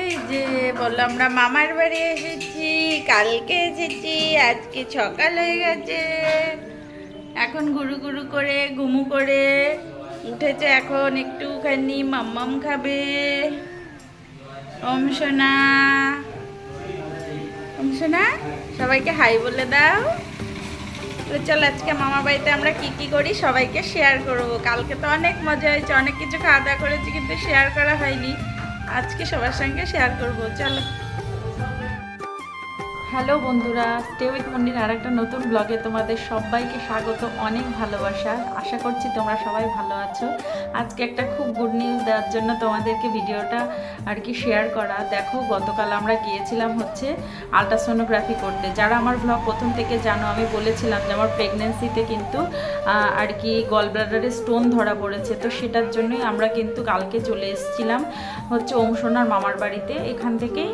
এই যে বললাম আমরা মামার বাড়ি এসেছি, কালকে এসেছি, আজকে সকাল হয়ে গেছে। এখন গুরু গুরু করে, ঘুমু করে উঠেছে এখন, একটুখানি মাম্মাম খাবে। ওম সোনা। ওম সোনা, সবাইকে হাই বলে দাও। তো চল, আজকে মামা বাড়িতে আমরা কি কি করি সবাইকে শেয়ার করব। কালকে তো অনেক মজা হয়েছে, অনেক কিছু খাওয়া দাওয়া করেছি, কিন্তু শেয়ার করা হয়নি। আজকে সবার সঙ্গে শেয়ার করব চলো। হ্যালো বন্ধুরা স্টে উইথ আর একটা নতুন ব্লগে তোমাদের সবাইকে স্বাগত, অনেক ভালোবাসা। আশা করছি তোমরা সবাই ভালো আছো। আজকে একটা খুব গুড নিউজ দেওয়ার জন্য তোমাদেরকে ভিডিওটা আর কি শেয়ার করা। দেখো, গতকাল আমরা গিয়েছিলাম হচ্ছে আলট্রাসোনোগ্রাফি করতে। যারা আমার ব্লগ প্রথম থেকে জানো, আমি বলেছিলাম যে আমার প্রেগনেন্সিতে কিন্তু আর কি গল ব্লাডারে স্টোন ধরা পড়েছে। তো সেটার জন্যই আমরা কিন্তু কালকে চলে এসেছিলাম হচ্ছে ওমসোনার মামার বাড়িতে। এখান থেকেই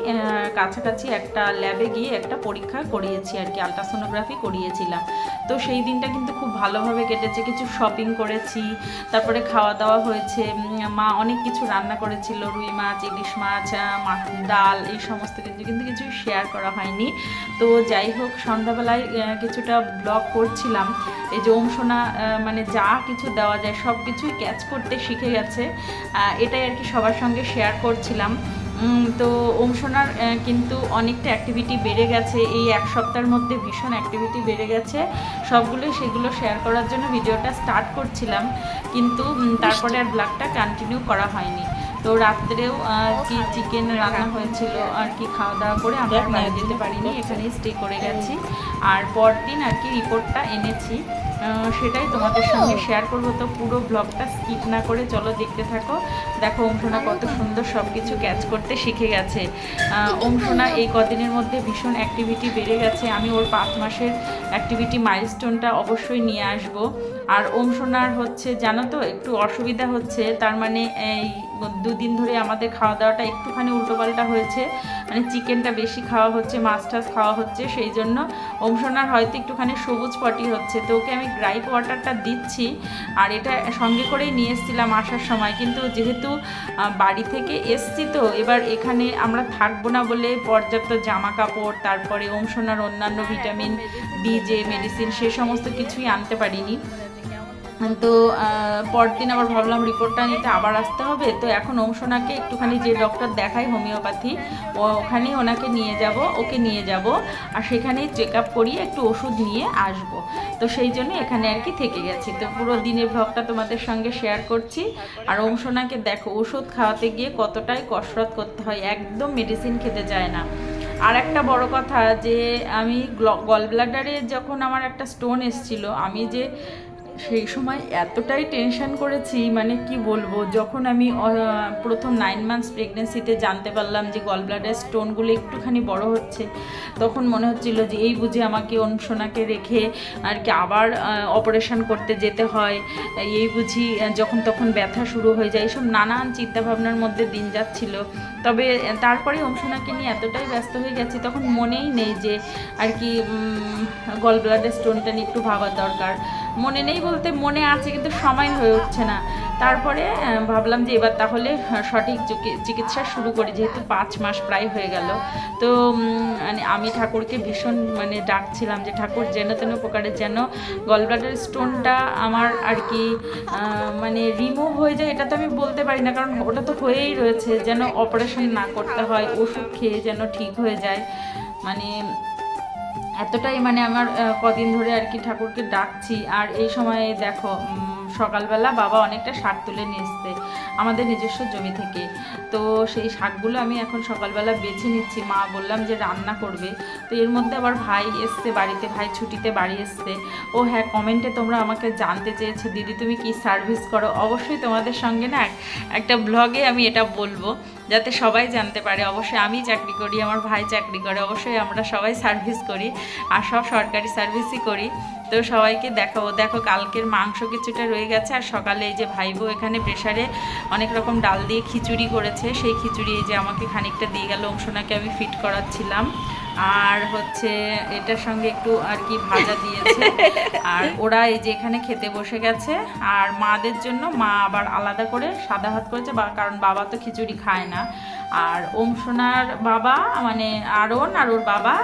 কাছাকাছি একটা ল্যাবে গিয়ে একটা পরীক্ষা করিয়েছি আর কি আলট্রাসোনোগ্রাফি করিয়েছিলাম। তো সেই দিনটা কিন্তু খুব ভালোভাবে কেটেছে, কিছু শপিং করেছি, তারপরে খাওয়া দাওয়া হয়েছে মা অনেক কিছু রান্না করেছিল, রুই মাছ, ইলিশ মাছ ডাল, এই সমস্ত কিছু কিন্তু কিছু শেয়ার করা হয়নি। তো যাই হোক, সন্ধ্যাবেলায় কিছুটা ব্লগ করছিলাম। এই যে ওম সোনা মানে যা কিছু দেওয়া যায় সব কিছুই ক্যাচ করতে শিখে গেছে। এটাই আর কি সবার সঙ্গে শেয়ার করছিলাম। তো ওম সোনার কিন্তু অনেকটা অ্যাক্টিভিটি বেড়ে গেছে। এই এক সপ্তাহের মধ্যে ভীষণ অ্যাক্টিভিটি বেড়ে গেছে। সবগুলোই সেগুলো শেয়ার করার জন্য ভিডিওটা স্টার্ট করছিলাম, কিন্তু তারপরে আর ব্লগটা কন্টিনিউ করা হয়নি। তো রাত্রেও আর কি চিকেন রান্না হয়েছিল আর কি খাওয়া দাওয়া করে আমরা যেতে পারিনি, এখানেই স্টে করে গেছি। আর পরদিন আর কি রিপোর্টটা এনেছি। সেটাই তোমাদের সঙ্গে শেয়ার করব। তো পুরো ব্লগটা স্কিপ না করে চলো দেখতে থাকো। দেখো ওমসোনা কত সুন্দর সব কিছু ক্যাচ করতে শিখে গেছে। ওমসোনা এই কদিনের মধ্যে ভীষণ অ্যাক্টিভিটি বেড়ে গেছে। আমি ওর পাঁচ মাসের অ্যাক্টিভিটি মাইলস্টোনটা অবশ্যই নিয়ে আসব। আর ওমসোনার হচ্ছে জানো তো একটু অসুবিধা হচ্ছে। তার মানে এই দুদিন ধরে আমাদের খাওয়া দাওয়াটা একটুখানি উল্টোপাল্টা হয়েছে। মানে চিকেনটা বেশি খাওয়া হচ্ছে মাছ টাছ খাওয়া হচ্ছে সেই জন্য অংশনার হয়তো একটুখানি সবুজ পটি হচ্ছে। তো ওকে আমি গ্রাইপ ওয়াটারটা দিচ্ছি। আর এটা সঙ্গে করেই নিয়ে এসেছিলাম আসার সময়। কিন্তু যেহেতু বাড়ি থেকে এসছি তো এবার এখানে আমরা থাকব না বলে পর্যাপ্ত জামা কাপড় তারপরে অংশনার অন্যান্য ভিটামিন ডি যে মেডিসিন সে সমস্ত কিছুই আনতে পারিনি। তো পরদিন আবার ভাবলাম রিপোর্টটা নিতে আবার আসতে হবে। তো এখন অংশনাকে একটুখানি যে ডক্টর দেখাই হোমিওপ্যাথি ওখানেই ওনাকে নিয়ে যাব, ওকে নিয়ে যাব আর সেখানেই চেক আপ করিয়ে একটু ওষুধ নিয়ে আসব। তো সেই জন্য এখানে আর কি থেকে গেছি। তো পুরো দিনের ব্লগটা তোমাদের সঙ্গে শেয়ার করছি। আর অংশনাকে দেখো, ওষুধ খাওয়াতে গিয়ে কতটাই কসরত করতে হয়, একদম মেডিসিন খেতে চায় না। আর একটা বড় কথা যে, আমি গল ব্লাডারে যখন আমার একটা স্টোন এসছিল, আমি যে সেই সময় এতটাই টেনশন করেছি মানে কি বলব, যখন আমি প্রথম নাইন মান্থস প্রেগনেন্সিতে জানতে পারলাম যে গল ব্লাডার স্টোনগুলো একটুখানি বড় হচ্ছে, তখন মনে হচ্ছিল যে এই বুঝে আমাকে অনুসোনাকে রেখে আর কি আবার অপারেশন করতে যেতে হয়, এই বুঝি যখন তখন ব্যথা শুরু হয়ে যায় এইসব নানান চিন্তাভাবনার মধ্যে দিন যাচ্ছিল। তবে তারপরে অংশনাকে নিয়ে এতটাই ব্যস্ত হয়ে গেছি, তখন মনেই নেই যে আর কি গল ব্লাডার স্টোনটা নিয়ে একটু ভাবার দরকার। মনে নেই বলতে মনে আছে কিন্তু সময় হয়ে উঠছে না। তারপরে ভাবলাম যে এবার তাহলে সঠিক চিকি- চিকিৎসা শুরু করি, যেহেতু পাঁচ মাস প্রায় হয়ে গেল। তো মানে আমি ঠাকুরকে ভীষণ মানে ডাকছিলাম যে, ঠাকুর, যেন তেন প্রকারের যেন গলব্লাডার স্টোনটা আমার আর কি মানে রিমুভ হয়ে যায়, এটা তো আমি বলতে পারি না, কারণ ওটা তো হয়েই রয়েছে। যেন অপারেশন না করতে হয়, ওষুধ খেয়ে যেন ঠিক হয়ে যায়। মানে এতটাই মানে আমার কদিন ধরে আর কি ঠাকুরকে ডাকছি। আর এই সময়ে দেখো সকালবেলা বাবা অনেকটা শাক তুলে নিয়ে এসছে আমাদের নিজস্ব জমি থেকে। তো সেই শাকগুলো আমি এখন সকালবেলা বেছে নিচ্ছি। মা বললাম যে রান্না করবে। তো এর মধ্যে আবার ভাই এসছে বাড়িতে, ভাই ছুটিতে বাড়ি এসছে। ও হ্যাঁ কমেন্টে তোমরা আমাকে জানতে চেয়েছো। দিদি, তুমি কি সার্ভিস করো? অবশ্যই তোমাদের সঙ্গে না এক- একটা ব্লগে আমি এটা বলব। যাতে সবাই জানতে পারে, অবশ্যই আমি চাকরি করি, আমার ভাই চাকরি করে, অবশ্যই আমরা সবাই সার্ভিস করি আর সব সরকারি সার্ভিসই করি। তো সবাইকে দেখাবো, দেখো কালকের মাংস কিছুটা রয়ে গেছে আর সকালে এই যে ভাইবো এখানে প্রেশারে অনেক রকম ডাল দিয়ে খিচুড়ি করেছে, সেই খিচুড়ি এই যে আমাকে খানিকটা দিয়ে গেল, অংশনাকে আমি ফিট করাচ্ছিলাম। আর হচ্ছে এটার সঙ্গে একটু আর কি ভাজা দিয়েছে। আর ওরা এই যে এখানে খেতে বসে গেছে, আর মাদের জন্য মা আবার আলাদা করে সাদা ভাত করেছে, বা কারণ বাবা তো খিচুড়ি খায় না। আর ওম সোনার বাবা মানে আরন আর ওর বাবা,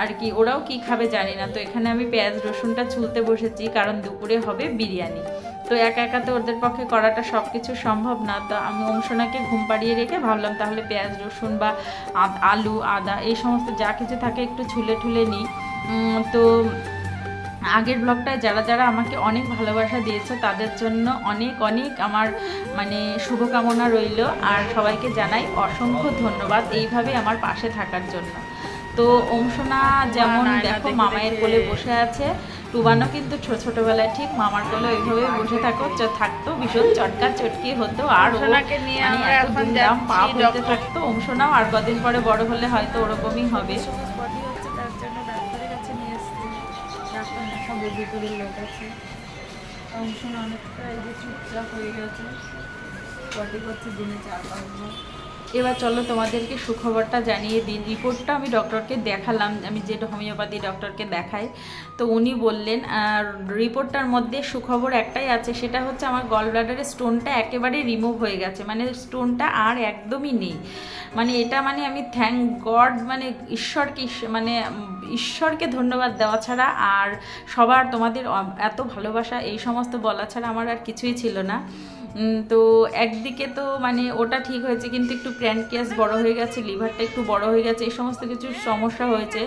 আর কি ওরাও কি খাবে জানি না। তো এখানে আমি পেঁয়াজ রসুনটা ছুলতে বসেছি, কারণ দুপুরে হবে বিরিয়ানি। তো একা একা তো ওদের পক্ষে করাটা সব কিছু সম্ভব না। তো আমি অংশনাকে ঘুম পাড়িয়ে রেখে ভাবলাম তাহলে পেঁয়াজ, রসুন বা আলু, আদা এই সমস্ত যা কিছু থাকে একটু ছুলে ঠুলে নিই। তো আগের ব্লগটায় যারা যারা আমাকে অনেক ভালোবাসা দিয়েছে, তাদের জন্য অনেক অনেক আমার মানে শুভকামনা রইল। আর সবাইকে জানাই অসংখ্য ধন্যবাদ এইভাবে আমার পাশে থাকার জন্য। তো অংশনা যেমন দেখো মামায়ের কোলে বসে আছে। টুবানো কিন্তু ছোট ছোটবেলায় ঠিক মামার কোলে ওইভাবে বসে থাকো থাকতো ভীষণ চটকা চটকি হতো। আর ও অংশনাকে নিয়ে মানে পা যাচ্ছি থাকতো। অংশনাও আর কদিন পরে বড় হলে হয়তো ওরকমই হবে। বডি তার জন্য ডাক্তারের কাছে নিয়ে এসেছি ডাক্তার না সব ভিতরের লোক আছে অংশ অনেকটা এই যে চুপচাপ হয়ে গেছে। বডি করছে দিনে চার পাঁচবার এবার চলো তোমাদেরকে সুখবরটা জানিয়ে দিন রিপোর্টটা আমি ডক্টরকে দেখালাম, আমি যেটা হোমিওপ্যাথি ডক্টরকে দেখাই। তো উনি বললেন, আর রিপোর্টটার মধ্যে সুখবর একটাই আছে, সেটা হচ্ছে আমার গল ব্লাডারের স্টোনটা একেবারে রিমুভ হয়ে গেছে। মানে স্টোনটা আর একদমই নেই। মানে এটা মানে আমি থ্যাংক গড মানে ঈশ্বরকে মানে ঈশ্বরকে ধন্যবাদ দেওয়া ছাড়া আর সবার তোমাদের এত ভালোবাসা, এই সমস্ত বলা ছাড়া আমার আর কিছুই ছিল না। তো একদিকে তো মানে ওটা ঠিক হয়েছে, কিন্তু একটু প্যানক্রিয়াস বড় হয়ে গেছে লিভারটা একটু বড় হয়ে গেছে, এই সমস্ত কিছু সমস্যা হয়েছে।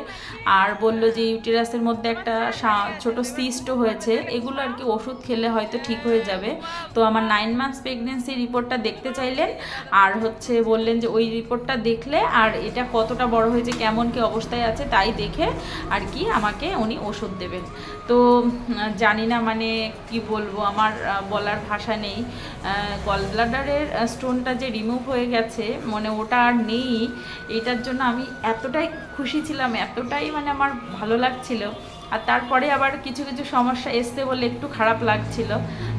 আর বলল যে ইউটেরাসের মধ্যে একটা ছোট সিস্টও হয়েছে, এগুলো আর কি ওষুধ খেলে হয়তো ঠিক হয়ে যাবে। তো আমার নাইন মান্থস প্রেগনেন্সি রিপোর্টটা দেখতে চাইলেন, আর হচ্ছে বললেন যে ওই রিপোর্টটা দেখলে, আর এটা কতটা বড় হয়েছে, কেমন কি অবস্থায় আছে তাই দেখে আর কি আমাকে উনি ওষুধ দেবেন। তো জানি না মানে কি বলব, আমার বলার ভাষা নেই। গল ব্লাডারের স্টোনটা যে রিমুভ হয়ে গেছে মানে ওটা আর নেই, এটার জন্য আমি এতটাই খুশি ছিলাম, এতটাই মানে আমার ভালো লাগছিল। আর তারপরে আবার কিছু কিছু সমস্যা এসছে বলে একটু খারাপ লাগছিল।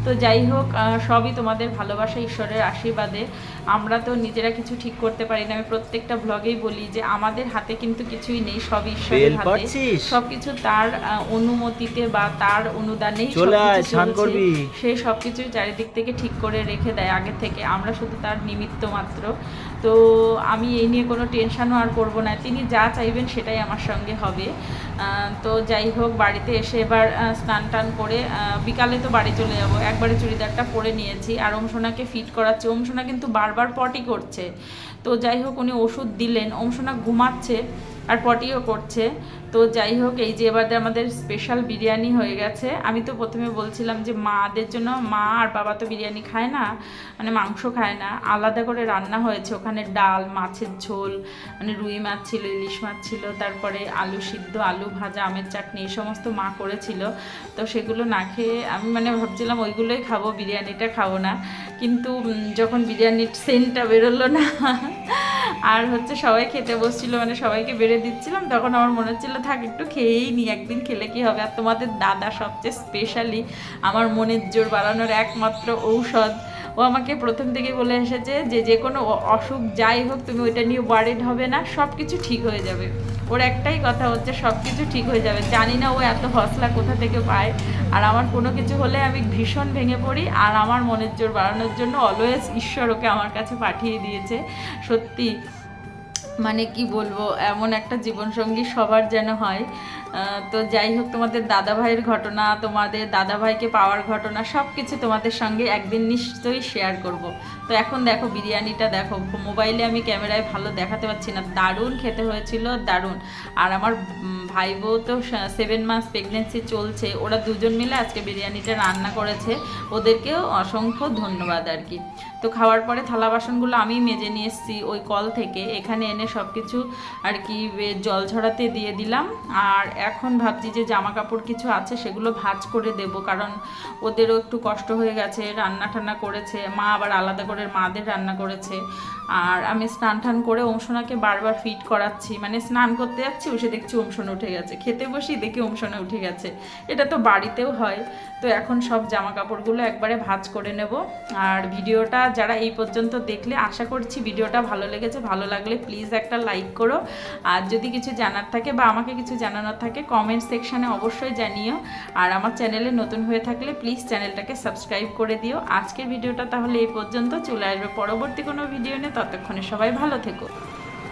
তো যাই হোক সবই তোমাদের ভালোবাসা ঈশ্বরের আশীর্বাদে। আমরা তো নিজেরা কিছু ঠিক করতে পারি না। আমি প্রত্যেকটা ব্লগেই বলি যে আমাদের হাতে কিন্তু কিছুই নেই সবই ঈশ্বরের হাতে? সবকিছু তার অনুমতিতে বা তার অনুদানেই। সে সব কিছুই চারিদিক থেকে ঠিক করে রেখে দেয় আগে থেকে। আমরা শুধু তার নিমিত্ত মাত্র। তো আমি এই নিয়ে কোনো টেনশনও আর করব না। তিনি যা চাইবেন সেটাই আমার সঙ্গে হবে। তো যাই হোক, বাড়িতে এসে এবার স্নান টান করে বিকালে তো বাড়ি চলে যাব। একবারে চুড়িদারটা পরে নিয়েছি। আর ওমসোনাকে ফিট করাচ্ছে। ওমসোনা কিন্তু বারবার পটি করছে। তো যাই হোক, উনি ওষুধ দিলেন। ওমসোনা ঘুমাচ্ছে। আর পটিও করছে। তো যাই হোক, এই যে এবারে আমাদের স্পেশাল বিরিয়ানি হয়ে গেছে। আমি তো প্রথমে বলছিলাম যে মাদের জন্য মা আর বাবা তো বিরিয়ানি খায় না মানে মাংস খায় না। আলাদা করে রান্না হয়েছে। ওখানে ডাল, মাছের ঝোল মানে রুই মাছ ছিল, ইলিশ মাছ ছিল, তারপরে আলু সিদ্ধ, আলু ভাজা, আমের চাটনি, এই সমস্ত মা করেছিল। তো সেগুলো না খেয়ে আমি মানে ভাবছিলাম ওইগুলোই খাব, বিরিয়ানিটা খাব না। কিন্তু যখন বিরিয়ানির সেন্টটা বেরোলো না আর হচ্ছে সবাই খেতে বসছিল মানে সবাইকে বেড়ে দিচ্ছিলাম, তখন আমার মনে হচ্ছিল, থাক, একটু খেয়েই নি, একদিন খেলে কি হবে? আর তোমাদের দাদা সবচেয়ে স্পেশালি আমার মনের জোর বাড়ানোর একমাত্র ঔষধ। ও আমাকে প্রথম থেকে বলে এসেছে যে যে কোনো অসুখ যাই হোক, তুমি ওইটা নিয়ে ওয়ারিড হবে না সব কিছু ঠিক হয়ে যাবে। ওর একটাই কথা হচ্ছে সব কিছু ঠিক হয়ে যাবে। জানি না ও এত হসলা কোথা থেকে পায়। আর আমার কোনো কিছু হলে আমি ভীষণ ভেঙে পড়ি, আর আমার মনের জোর বাড়ানোর জন্য অলওয়েজ ঈশ্বর ওকে আমার কাছে পাঠিয়ে দিয়েছে। সত্যি মানে কি বলব, এমন একটা জীবনসঙ্গী সবার যেন হয়। তো যাই হোক, তোমাদের দাদা ভাইয়ের ঘটনা, তোমাদের দাদা ভাইকে পাওয়ার ঘটনা সব কিছু তোমাদের সঙ্গে একদিন নিশ্চয়ই শেয়ার করব। তো এখন দেখো, বিরিয়ানিটা দেখো মোবাইলে আমি ক্যামেরায় ভালো দেখাতে পারছি না। দারুণ খেতে হয়েছিল, দারুণ। আর আমার ভাই বউ তো সেভেন মাস প্রেগনেন্সি চলছে। ওরা দুজন মিলে আজকে বিরিয়ানিটা রান্না করেছে। ওদেরকেও অসংখ্য ধন্যবাদ আর কি। তো খাওয়ার পরে থালা বাসনগুলো আমি মেজে নিয়ে এসেছি ওই কল থেকে। এখানে এনে সব কিছু আর কি জল ঝরাতে দিয়ে দিলাম। আর এখন ভাবছি যে জামা কাপড় কিছু আছে সেগুলো ভাঁজ করে দেব, কারণ ওদেরও একটু কষ্ট হয়ে গেছে, রান্না টান্না করেছে। মা আবার আলাদা করে মাদের রান্না করেছে। আর আমি স্নান টান করে অংশনাকে বারবার ফিট করাচ্ছি। মানে স্নান করতে যাচ্ছি উঠে দেখছি অংশন উঠে গেছে। খেতে বসি দেখি অংশনে উঠে গেছে। এটা তো বাড়িতেও হয়। তো এখন সব জামা কাপড়গুলো একবারে ভাজ করে নেব। আর ভিডিওটা যারা এই পর্যন্ত দেখলে, আশা করছি ভিডিওটা ভালো লেগেছে। ভালো লাগলে প্লিজ একটা লাইক করো। আর যদি কিছু জানার থাকে বা আমাকে কিছু জানানোর থাকে কমেন্ট সেকশানে অবশ্যই জানিও। আর আমার চ্যানেলে নতুন হয়ে থাকলে প্লিজ চ্যানেলটাকে সাবস্ক্রাইব করে দিও। আজকের ভিডিওটা তাহলে এই পর্যন্ত। চলে আসবে পরবর্তী কোনো ভিডিও নিয়ে। ততক্ষণে সবাই ভালো থেকো।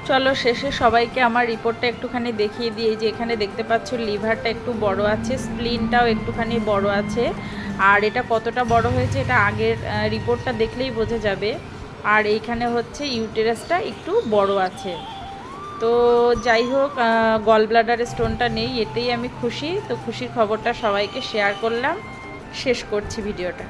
চলো শেষে সবাইকে আমার রিপোর্টটা একটুখানি দেখিয়ে এই যে এখানে দেখতে পাচ্ছ লিভারটা একটু বড় আছে, স্প্লিনটাও একটুখানি বড় আছে। আর এটা কতটা বড় হয়েছে এটা আগের রিপোর্টটা দেখলেই বোঝা যাবে। আর এইখানে হচ্ছে ইউটেরাসটা একটু বড় আছে। তো যাই হোক গল ব্লাডারের স্টোনটা নেই, এতেই আমি খুশি। তো খুশির খবরটা সবাইকে শেয়ার করলাম। শেষ করছি ভিডিওটা।